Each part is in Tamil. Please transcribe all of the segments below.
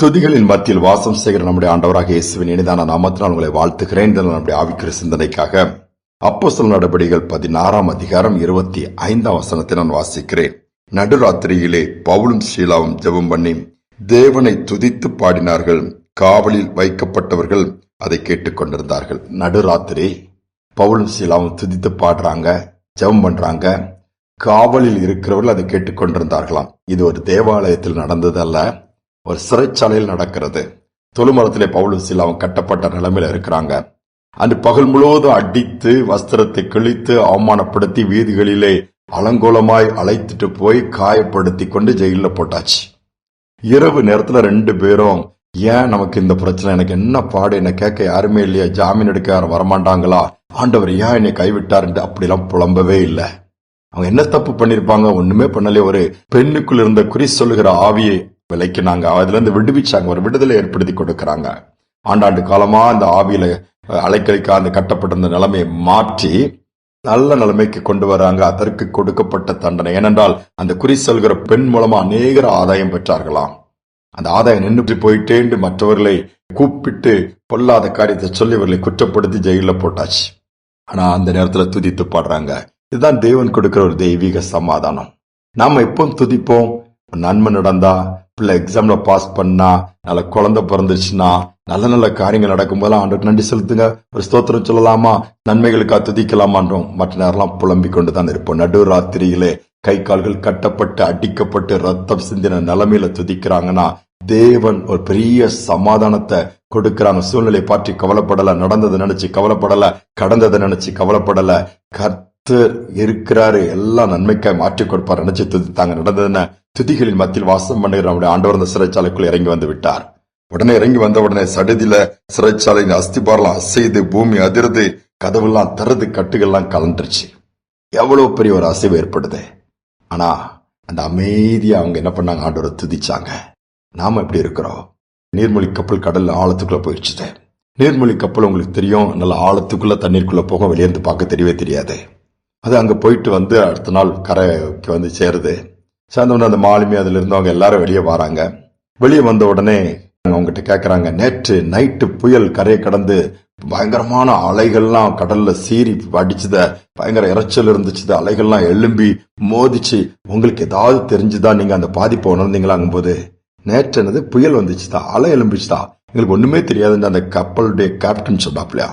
துதிகளின் மத்தியில் வாசம் செய்கிற நம்முடைய ஆண்டவராக இயேசுவின் இனிதான நாமத்தினால் உங்களை வாழ்த்துகிறேன் நம்முடைய ஆவிக்கிற சிந்தனைக்காக அப்போ அப்போஸ்தலர் நடபடிகள் பதினாறாம் அதிகாரம் இருபத்தி ஐந்தாம் வசனத்தை நான் வாசிக்கிறேன். நடுராத்திரியிலே பவுலும் ஷீலாவும் ஜெபம் பண்ணி தேவனை துதித்து பாடினார்கள் காவலில் வைக்கப்பட்டவர்கள் அதை கேட்டுக்கொண்டிருந்தார்கள் நடுராத்திரி பவுலும் ஷீலாவும் துதித்து பாடுறாங்க ஜெபம் பண்றாங்க காவலில் இருக்கிறவர்கள் அதை கேட்டுக்கொண்டிருந்தார்களாம் இது ஒரு தேவாலயத்தில் நடந்ததல்ல ஒரு சிறைச்சாலையில் நடக்கிறது. தொழுமரத்திலே பவுலும் அவன் கட்டப்பட்ட நிலைமையில இருக்கிறாங்க. அன்று பகல் முழுவதும் அடித்து வஸ்திரத்தை கிழித்து அவமானப்படுத்தி வீதிகளிலே அலங்கோலமாய் அழைத்துட்டு போய் காயப்படுத்தி கொண்டு ஜெயில போட்டாச்சு. இரவு நேரத்துல ரெண்டு பேரும் ஏன் நமக்கு இந்த பிரச்சனை? எனக்கு என்ன பாடு? என்ன கேட்க யாருமே இல்லையா. ஜாமீன் எடுக்க யாரும் வரமாட்டாங்களா? ஆண்டவர் ஏன் என்னை கைவிட்டாருன்ட்டு அப்படிலாம் புலம்பவே இல்லை. அவங்க என்ன தப்பு பண்ணிருப்பாங்க? ஒண்ணுமே பண்ணலே ஒரு பெண்ணுக்குள் இருந்த குறி சொல்லுகிற ஆவியை விலைக்குனாங்க அதுலேருந்து விடுவிச்சாங்க. ஒரு விடுதலை ஏற்படுத்தி கொடுக்குறாங்க. ஆண்டாண்டு காலமாக அந்த ஆவியில அஹ், அலைக்கழிக்க அந்த கட்டப்பட்டிருந்த நிலைமையை மாற்றி நல்ல நிலைமைக்கு கொண்டு வராங்க. அதற்கு கொடுக்கப்பட்ட தண்டனை. ஏனென்றால் அந்த குறி சொல்கிற பெண் மூலமா அநேகர் ஆதாயம் பெற்றார்களாம் அந்த ஆதாயம் நின்று போயிட்டேன்னு மற்றவர்களை கூப்பிட்டு பொல்லாத காரியத்தை சொல்லி இவர்களை குற்றப்படுத்தி ஜெயில போட்டாச்சு. ஆனா அந்த நேரத்துல துதித்து பாடுறாங்க. இதுதான் தேவன் கொடுக்கிற ஒரு தெய்வீக சமாதானம். நாம எப்போ துதிப்போம்? நன்மை நடந்தா பிள்ளை எக்ஸாம்ல பாஸ் பண்ணா நல்ல குழந்தை பிறந்துச்சுன்னா நல்ல நல்ல காரியங்கள் நடக்கும்போது ஆண்டுக்கு நன்றி செலுத்துங்க. ஒரு ஸ்தோத்திரம் சொல்லலாமா? நன்மைகளுக்கா துதிக்கலாமான்றோம் மற்ற நேரம்லாம் புலம்பிக் கொண்டு தான் இருப்போம். நடு ராத்திரியிலே கை கால்கள் கட்டப்பட்டு அடிக்கப்பட்டு ரத்தம் சிந்தின நிலைமையில துதிக்கிறாங்கன்னா தேவன் ஒரு பெரிய சமாதானத்தை கொடுக்கிறாங்க சூழ்நிலை பற்றி கவலைப்படல. நடந்ததை நினைச்சு கவலைப்படல. கடந்ததை நினைச்சு கவலைப்படல. கர்த்தர் இருக்கிறாரு. எல்லாம் நன்மைக்காய் மாற்றி கொடுப்பார். நினைச்சு துதித்தாங்க. நடந்ததுன்னு துதிகளின் மத்தியில் வாசம் பண்ணுகிற நம்முடைய ஆண்டவர் அந்த சிறைச்சாலைக்குள் இறங்கி வந்து விட்டார். உடனே இறங்கி வந்த உடனே சடுதியில சிறைச்சாலையின் அஸ்திபாரெல்லாம் அசைது பூமி அதிர்து கதவெல்லாம் தருது கட்டுகள்லாம் கலண்டுருச்சு எவ்வளவு பெரிய ஒரு அசைவு ஏற்படுது. ஆனா அந்த அமைதியா அவங்க என்ன பண்ணாங்க? ஆண்டவரை துதிச்சாங்க. நாம எப்படி இருக்கிறோம்? நீர்மொழி கப்பல் கடல் ஆழத்துக்குள்ள போயிடுச்சுது நீர்மொழி கப்பல் உங்களுக்கு தெரியும். நல்ல ஆழத்துக்குள்ள தண்ணீருக்குள்ள போக வெளியேந்து பார்க்க தெரியவே தெரியாது. அது அங்க போயிட்டு வந்து அடுத்த நாள் கரைக்கு வந்து சேருது. சேர்ந்தவனே அந்த மாலுமி அதுல இருந்தவங்க எல்லாரும் வெளியே வராங்க. வெளியே வந்த உடனே அவங்ககிட்ட கேக்குறாங்க நேற்று நைட்டு புயல் கரையை கடந்து பயங்கரமான அலைகள்லாம் கடல்ல சீறி அடிச்சுத பயங்கர இறைச்சல் இருந்துச்சு அலைகள்லாம் எழும்பி மோதிச்சு உங்களுக்கு ஏதாவது தெரிஞ்சுதான் நீங்க அந்த பாதிப்பை உணர்ந்தீங்களாங்கும் போது நேற்று என்னது? புயல் வந்துச்சுதா? அலை எழும்பிச்சுதா? எங்களுக்கு ஒண்ணுமே தெரியாதுன்னு அந்த கப்பலுடைய கேப்டன் சொன்னாப்லையா?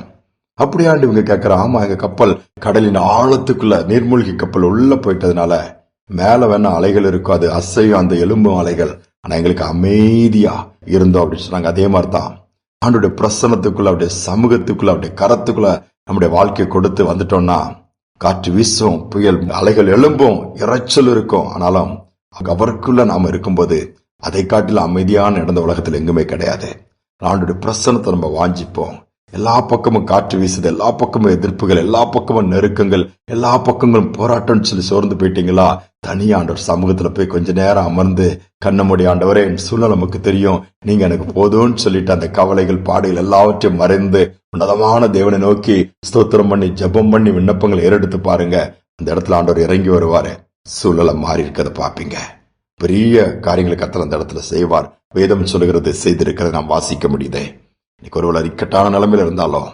அப்படியாண்டு? இவங்க கேக்குற ஆமா எங்க கப்பல் கடலின் ஆழத்துக்குள்ள நீர்மூழ்கி கப்பல் உள்ள போயிட்டதுனால மேல வேணா அலைகள் இருக்கும் அது அசையும் அந்த எலும்பும் அலைகள். ஆனா எங்களுக்கு அமைதியா இருந்தோம் அப்படின்னு சொன்னாங்க. அதே மாதிரி தான் ஆண்டுடைய பிரசனத்துக்குள்ள அவருடைய சமூகத்துக்குள்ள அவருடைய கரத்துக்குள்ள நம்முடைய வாழ்க்கையை கொடுத்து வந்துட்டோம்னா காற்று வீசும் புயல் அலைகள் எழும்பும் இறைச்சல் இருக்கும். ஆனாலும் அவருக்குள்ள நாம இருக்கும்போது அதை காட்டிலும் அமைதியான இடம் உலகத்தில் எங்குமே கிடையாது. ஆண்டுடைய பிரசனத்தை நம்ம வாஞ்சிப்போம். எல்லா பக்கமும் காற்று வீசுது எல்லா பக்கமும் எதிர்ப்புகள் எல்லா பக்கமும் நெருக்கங்கள் எல்லா பக்கங்களும் போராட்டம்னு சொல்லி சோர்ந்து போயிட்டீங்களா? தனியாண்டவர் சமூகத்துல போய் கொஞ்ச நேரம் அமர்ந்து கண்ணமுடி ஆண்டவரே என் சூழ்நிலை நமக்கு தெரியும். நீங்க எனக்கு போதும்னு சொல்லிட்டு அந்த கவலைகள் பாடைகள் எல்லாவற்றையும் மறைந்து உன்னதமான தேவனை நோக்கி ஸ்தோத்திரம் பண்ணி ஜெபம் பண்ணி விண்ணப்பங்களை ஏறெடுத்து பாருங்க. அந்த இடத்துல ஆண்டவர் இறங்கி வருவாரு. சூழ்நிலை மாறி இருக்கிறத பாப்பீங்க பெரிய காரியங்களை கத்தல் அந்த இடத்துல செய்வார். வேதம் சொல்லுகிறது செய்திருக்கிறத நாம் வாசிக்க முடியுதே. இன்னைக்கு ஒருவேளை இக்கட்டான நிலைமையில இருந்தாலும்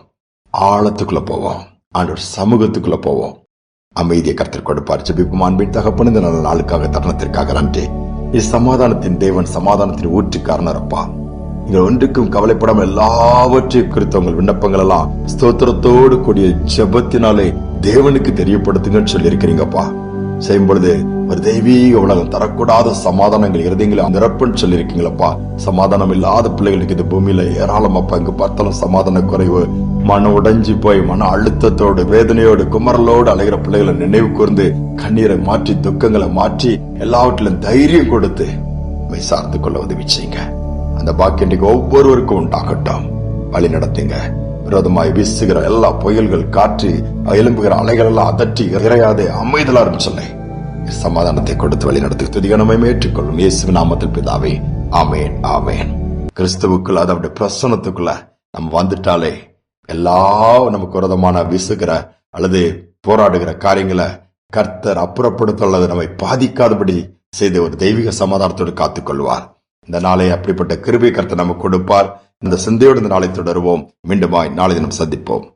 ஆழத்துக்குள்ள போவோம். ஆண்டோட சமூகத்துக்குள்ள போவோம். அமைதியை கருத்தில் கொடுப்பார். ஜெபிப்பும். அன்பின் தகப்பன் இந்த நல்ல நாளுக்காக தருணத்திற்காக நன்றி. இது சமாதானத்தின் தேவன் சமாதானத்தின் ஊற்றுக்காரனர் அப்பா நீங்கள் ஒன்றுக்கும் கவலைப்படாமல் எல்லாவற்றையும் குறித்த உங்கள் விண்ணப்பங்கள் எல்லாம் ஸ்தோத்திரத்தோடு கூடிய ஜெபத்தினாலே தேவனுக்கு தெரியப்படுத்துங்கன்னு சொல்லியிருக்கிறீங்கப்பா. செய்யும் பொழுது ஒரு தெய்வீக உலகம் தரக்கூடாத சமாதானங்கள் இருதயங்களை நிரப்புன்னு சொல்லியிருக்கீங்களப்பா. சமாதானம் இல்லாத பிள்ளைகளுக்கு இந்த பூமியில ஏராளமாப்பா இங்க பார்த்தாலும் சமாதான குறைவு மன உடைஞ்சு போய் மன அழுத்தத்தோடு வேதனையோடு குமரலோடு அலைகிற பிள்ளைகளை நினைவு கூர்ந்து கண்ணீரை மாற்றி துக்கங்களை மாற்றி எல்லாவற்றிலும் தைரியம் கொடுத்து சார்ந்து கொள்ள உதவி செய்யுங்க. அந்த பாக்கியம் இன்றைக்கு ஒவ்வொருவருக்கும் உண்டாகட்டும். வழி நடத்துங்க. விரோதமாய் வீசுகிற எல்லா புயல்கள் காற்று எலும்புகிற அலைகள் எல்லாம் அதட்டி இறையாதே அமைதலாருன்னு சொல்லை. சமாதானத்தை கொடுத்து வழி நடத்தி துதிகணமே ஏற்றுக்கொள்ளும் இயேசு நாமத்தில் பிதாவே ஆமேன் ஆமேன். கிறிஸ்துவுக்குள்ள அதோட பிரசனத்துக்குள்ள நம்ம வந்துட்டாலே எல்லா நமக்கு விரதமான விசுகிற அல்லது போராடுகிற காரியங்களை கர்த்தர் அப்புறப்படுத்த அல்லது நம்மை பாதிக்காதபடி செய்து ஒரு தெய்வீக சமாதானத்தோடு காத்துக்கொள்வார். இந்த நாளை அப்படிப்பட்ட கிருபை கர்த்தர் நமக்கு கொடுப்பார். இந்த சிந்தையோடு இந்த நாளை தொடருவோம். மீண்டுமாய் நாளை தினம் சந்திப்போம்.